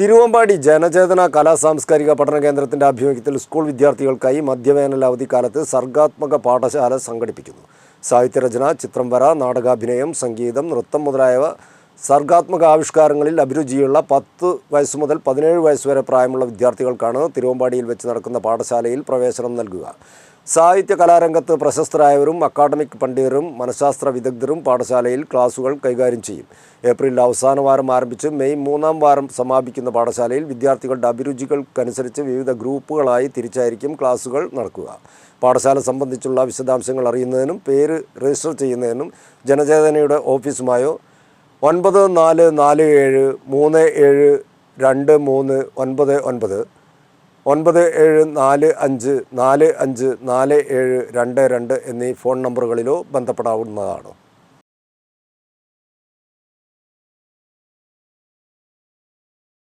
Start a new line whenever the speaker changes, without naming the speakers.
തിരുവമ്പാടി ജനചേതന കലാ സാംസ്കാരിക പഠന കേന്ദ്രത്തിന്റെ ആഭിമുഖ്യത്തിൽ സ്കൂൾ വിദ്യാർത്ഥികൾക്കായി മധ്യവേനൽ അവധിക്കാലത്ത് സർഗാത്മക പാഠശാല സംഘടിപ്പിക്കുന്നു. സാഹിത്യരചന ചിത്രം വര നാടകാഭിനയം സംഗീതം നൃത്തം മുതലായവ സർഗാത്മക ആവിഷ്കാരങ്ങളിൽ അഭിരുചിയുള്ള പത്ത് വയസ്സ് മുതൽ പതിനേഴ് വയസ്സ് വരെ പ്രായമുള്ള വിദ്യാർത്ഥികൾക്കാണ് തിരുവമ്പാടിയിൽ വെച്ച് നടക്കുന്ന പാഠശാലയിൽ പ്രവേശനം നൽകുക. സാഹിത്യ കലാരംഗത്ത് പ്രശസ്തരായവരും അക്കാഡമിക് പണ്ഡിതരും മനഃശാസ്ത്ര വിദഗ്ധരും പാഠശാലയിൽ ക്ലാസുകൾ കൈകാര്യം ചെയ്യും. ഏപ്രിൽ അവസാന വാരം ആരംഭിച്ച് മെയ് മൂന്നാം വാരം സമാപിക്കുന്ന പാഠശാലയിൽ വിദ്യാർത്ഥികളുടെ അഭിരുചികൾക്കനുസരിച്ച് വിവിധ ഗ്രൂപ്പുകളായി തിരിച്ചായിരിക്കും ക്ലാസുകൾ നടക്കുക. പാഠശാല സംബന്ധിച്ചുള്ള വിശദാംശങ്ങൾ അറിയുന്നതിനും പേര് രജിസ്റ്റർ ചെയ്യുന്നതിനും ജനചേതനയുടെ ഓഫീസുമായോ ഒൻപത് നാല് നാല് ഏഴ് മൂന്ന് ഏഴ് രണ്ട് മൂന്ന് ഒൻപത് ഒൻപത് ഒൻപത് ഏഴ് നാല് അഞ്ച് നാല് അഞ്ച് നാല് ഏഴ് രണ്ട് രണ്ട് എന്നീ ഫോൺ നമ്പറുകളിലോ ബന്ധപ്പെടാവുന്നതാണ്.